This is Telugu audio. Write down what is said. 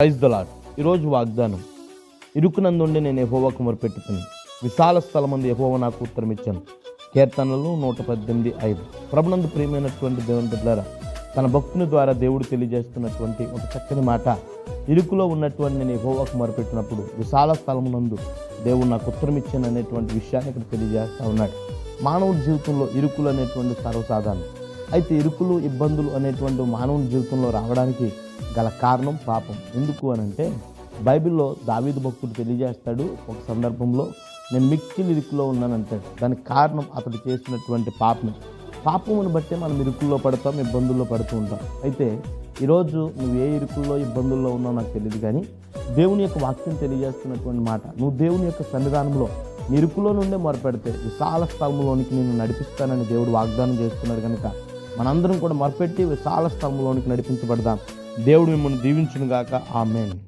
ప్రైజ్ దలాడ్ ఈరోజు వాగ్దానం ఇరుకునందుండి నేను ఎహోవాకు మొరపెట్టుకుని విశాల స్థలమంది ఎహోవ నాకు ఉత్తరం ఇచ్చాను. కీర్తనలు నూట పద్దెనిమిది ఐదు. ప్రభునందు ప్రియమైనటువంటి దేవుని బిడ్డారా తన భక్తుని ద్వారా దేవుడు తెలియజేస్తున్నటువంటి ఒక చక్కని మాట. ఇరుకులో ఉన్నటువంటి నేను ఎహోవాకు మొరపెట్టినప్పుడు విశాల స్థలమునందు దేవుడు నాకు ఉత్తరం ఇచ్చాను అనేటువంటి విషయాన్ని ఇక్కడ తెలియజేస్తూ ఉన్నాడు. మానవుడి జీవితంలో ఇరుకులు అనేటువంటి సర్వసాధారణం. అయితే ఇరుకులు ఇబ్బందులు అనేటువంటి మానవుని జీవితంలో రావడానికి గల కారణం పాపం. ఎందుకు అని అంటే బైబిల్లో దావీదు భక్తుడు తెలియజేస్తాడు ఒక సందర్భంలో నేను మిక్కిలి ఇరుకులో ఉన్నానంటాడు. దానికి కారణం అతడు చేసినటువంటి పాపం పాపమును బట్టే మనం ఇరుకుల్లో పడతాం ఇబ్బందుల్లో పడుతూ ఉంటాం. అయితే ఈరోజు నువ్వు ఏ ఇరుకుల్లో ఇబ్బందుల్లో ఉన్నావు నాకు తెలియదు కానీ దేవుని యొక్క వాక్యం తెలియజేస్తున్నటువంటి మాట. నువ్వు దేవుని యొక్క సన్నిధానంలో ఇరుకులో నుండే మొరపెడితే విశాల స్థలంలోనికి నేను నడిపిస్తానని దేవుడు వాగ్దానం చేస్తున్నాడు కనుక మనందరం కూడా మొరపెట్టి విశాల స్తంభంలోనికి నడిపించబడదాం. దేవుడు మిమ్మల్ని దీవించును గాక ఆమెన్.